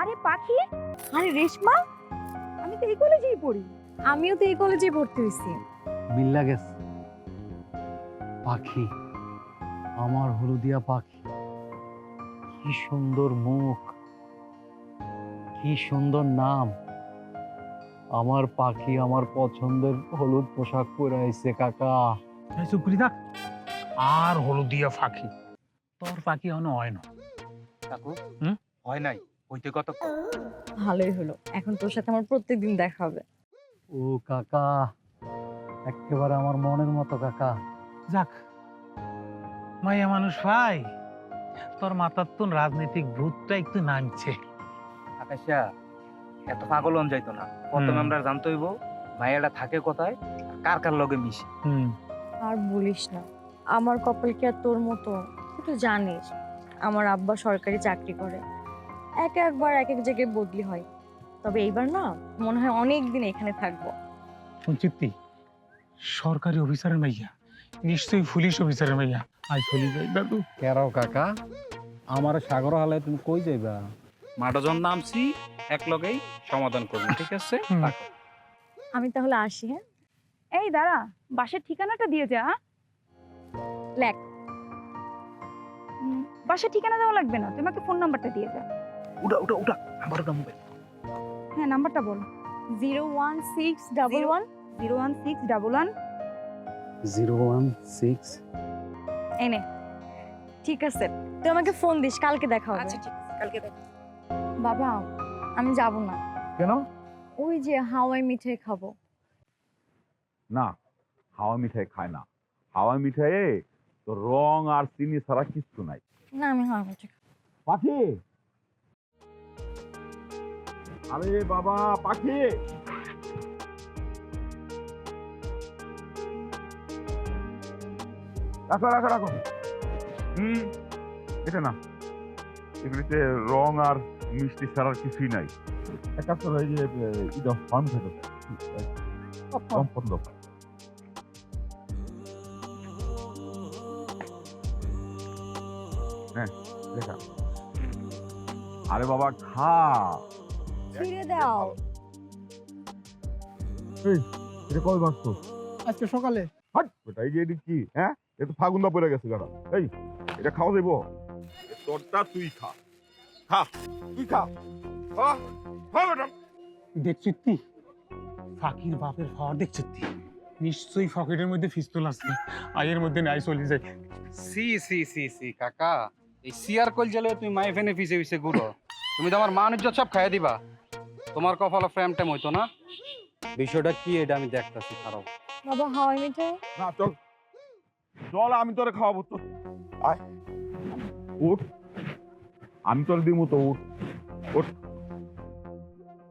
আরে পাখি? আরে রেশমা? আমি তো এই কলেজেই পড়ি। আমিও তো এই কলেজেই ভর্তি হয়েছি। মিল্লা গেছে। পাখি আমার হলুদিয়া পাখি। কি সুন্দর মুখ। কি সুন্দর নাম। আমার পাখি আমার পছন্দের হলুদ পোশাক পরে আইছে কাকা। চুপ করে থাক আর হলুদিয়া পাখি। তোর পাখি এখনও হয় না। কাকু হুম? হয় নাই। হইতে ভালোই হলো। এখন তোর সাথে আমার প্রত্যেকদিন দেখা হবে। ও কাকা একেবারে আমার মনের মতো কাকা। যাক মাইয়া মানুষ ভাই তোর মাথার তো রাজনৈতিক ভূতটা একটু নামছে। আকাশা এত পাগল হন যাইতো না। প্রথমে আমরা জানতে হইব মায়েরা থাকে কোথায় কার কার লগে মিশে। হুম। আর বলিস না আমার কপাল কি আর তোর মতো? তুই তো জানিস আমার আব্বা সরকারি চাকরি করে। এক একবার এক এক জায়গায় বদলি হয়। তবে এইবার না মনে হয় অনেক দিন এখানে থাকব। সঞ্চিতি সরকারি অফিসারের মাইয়া নিশ্চয়ই পুলিশ অফিসারের মাইয়া। আজ চলে যাই দাদু। কেরাও কাকা আমার সাগর হালে তুমি কই যাইবা? মাডজন নামছি এক লগেই সমাধান করব ঠিক আছে? আমি তাহলে আসি হ্যাঁ? এই দাঁড়া বাসের ঠিকানাটা দিয়ে যা। লেখ। বাসের ঠিকানা দেওয়া লাগবে না আমাকে ফোন নাম্বারটা দিয়ে যা। উঠা উঠা উঠা। আমার ওটা মোবাইল। হ্যাঁ নাম্বারটা বল। Zero one six double one. Zero one six double one. Zero one six. এনে। ঠিক আছে। তুই আমাকে ফোন দিস কালকে দেখা হবে। আচ্ছা ঠিক আছে। কালকে দেখ বাবা আমি যাব না। কেন? ওই যে হাওয়াই মিঠাই খাব। না হাওয়া মিঠাই খায় না। হাওয়া মিঠাইয়ে তো রং আর চিনি ছাড়া কিচ্ছু নাই। না আমি হাওয়াই মিঠাই পাখি! আরে বাবা, পাখি! রাখো রাখো রাখো। হুম এটা না এগুলিতে রং আর মিষ্টি ছাড়ার কিছুই নাই। যে পছন্দ হ্যাঁ আরে বাবা, খা। ছিঁড়ে দাও। এটা কবে বাঁচতো? আজকে সকালে। হাট বেটা এই যে এদিক কি হ্যাঁ? এ তো ফাগুন্দা পড়ে গেছে গাড়া এই এটা খাওয়া যাইব? তোরটা তুই খা। খা তুই খা। খা খা বেটা দেখছিতি ফাঁকির বাপের দেখছিতি নিশ্চয়ই পকেটের মধ্যে পিস্তল আছে। আয়ের মধ্যে নাই চলে যায় সি সি সি সি কাকা। এই সিয়ার কল জেলে তুমি মাই ফেনে পিছে পিছে ঘুরো। তুমি তো আমার মান ইজ্জত সব খাইয়ে দিবা। তোমার কপালে ফ্রেম টেম হইতো না? বিষয়টা কি এটা আমি দেখতাছি খারাপ। বাবা হাওয়াই মিঠাই। না চল। চল আমি তোরে খাওয়াবো তো আয়। উঠ। আমি তোর দিমু তো উঠ।